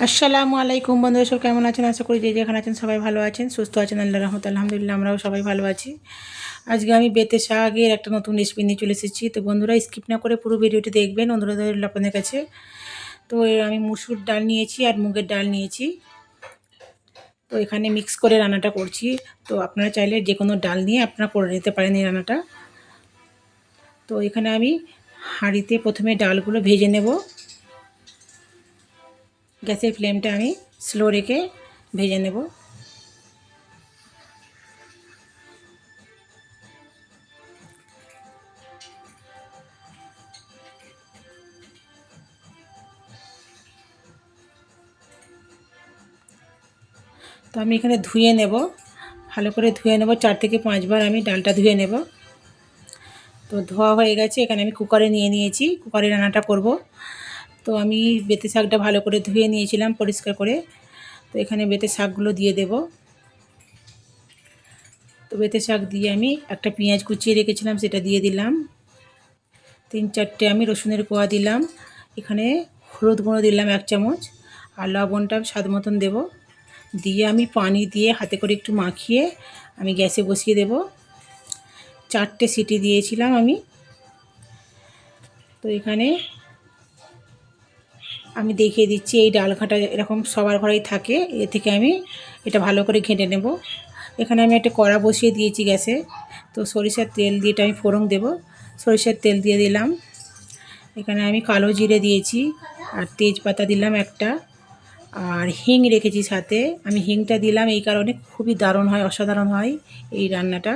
আসসালামু আলাইকুম বন্ধুরা, সব কেমন আছেন? আশা করি যে যেখানে আছেন সবাই ভালো আছেন, সুস্থ আছেন আল্লাহ রহমত আলহামদুলিল্লাহ আমরাও সবাই ভালো আছি। আজকে আমি বেতে শাকের একটা নতুন রেসিপি নিয়ে চলে এসেছি। তো বন্ধুরা স্কিপ না করে পুরো ভিডিওটি দেখবেন, অনুরোধ আপনাদের কাছে। তো আমি মুসুর ডাল নিয়েছি আর মুগের ডাল নিয়েছি। তো এখানে মিক্স করে রান্নাটা করছি। তো আপনারা চাইলে যে কোনো ডাল নিয়ে আপনারা করে নিতে পারেন এই রান্নাটা। তো এখানে আমি হাঁড়িতে প্রথমে ডালগুলো ভেজে নেব। গ্যাসের ফ্লেমটা আমি স্লো রেখে ভেজে নেব। তো আমি এখানে ধুয়ে নেব। ভালো করে ধুয়ে নেব। চার থেকে পাঁচবার আমি ডালটা ধুয়ে নেব। তো ধোয়া হয়ে গেছে। এখানে আমি কুকারে নিয়ে নিয়েছি। কুকারে রান্নাটা করব। তো আমি বেতে শাকটা ভালো করে ধুয়ে নিয়েছিলাম পরিষ্কার করে। তো এখানে বেতে শাকগুলো দিয়ে দেব। তো বেতে শাক দিয়ে আমি একটা পেঁয়াজ কুচিয়ে রেখেছিলাম, সেটা দিয়ে দিলাম। তিন চারটে আমি রসুনের কোয়া দিলাম। এখানে হলুদ গুঁড়ো দিলাম এক চামচ আর লবণটা স্বাদ মতন দেবো। দিয়ে আমি পানি দিয়ে হাতে করে একটু মাখিয়ে আমি গ্যাসে বসিয়ে দেব। চারটে সিটি দিয়েছিলাম আমি। তো এখানে আমি দেখিয়ে দিচ্ছি, এই ডাল ঘাঁটা এরকম সবার ঘরেই থাকে, এ থেকে আমি এটা ভালো করে ঘেঁটে নেব। এখানে আমি একটা কড়া বসিয়ে দিয়েছি গ্যাসে, তো সরিষার তেল দিয়ে আমি ফোড়ন দেব। সরিষার তেল দিয়ে দিলাম। এখানে আমি কালো জিরে দিয়েছি আর তেজপাতা দিলাম একটা আর হিং রেখেছি সাথে। আমি হিংটা দিলাম, এই কারণে খুবই দারুণ হয়, অসাধারণ হয় এই রান্নাটা।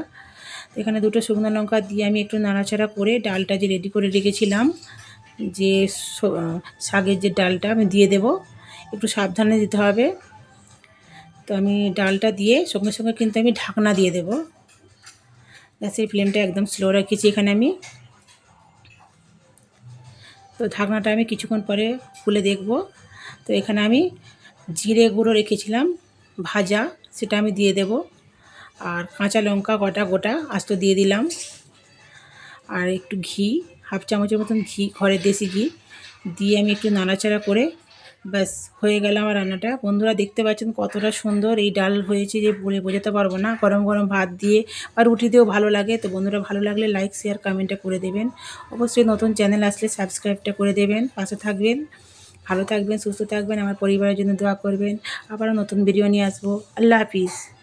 এখানে দুটো শুকনো লঙ্কা দিয়ে আমি একটু নাড়াচাড়া করে ডালটা যে রেডি করে রেখেছিলাম যে শাকের যে ডালটা আমি দিয়ে দেব, একটু সাবধানে দিতে হবে। তো আমি ডালটা দিয়ে সঙ্গে সঙ্গে কিন্তু আমি ঢাকনা দিয়ে দেব। গ্যাসের ফ্লেমটা একদম স্লো রেখেছি এখানে আমি। তো ঢাকনাটা আমি কিছুক্ষণ পরে খুলে দেখব। তো এখানে আমি জিরে গুঁড়ো রেখেছিলাম, ভাজা, সেটা আমি দিয়ে দেব। আর কাঁচা লঙ্কা গোটা গোটা আস্ত দিয়ে দিলাম। আর একটু ঘি, হাফ চামচের মতন ঘি ঘরের দেশি ঘি, দিয়ে আমি একটু নাড়াচাড়া করে ব্যাস হয়ে গেল আমার রান্নাটা। বন্ধুরা দেখতে পাচ্ছেন কতটা সুন্দর এই ডাল হয়েছে যে বলে বোঝাতে পারব না। গরম গরম ভাত দিয়ে আর রুটি দিয়েও ভালো লাগে। তো বন্ধুরা ভালো লাগলে লাইক শেয়ার কমেন্টটা করে দেবেন। অবশ্যই নতুন চ্যানেল আসলে সাবস্ক্রাইবটা করে দেবেন। পাশে থাকবেন, ভালো থাকবেন, সুস্থ থাকবেন, আমার পরিবারের জন্য দোয়া করবেন। আবারও নতুন নিয়ে আসব। আল্লাহ হাফিজ।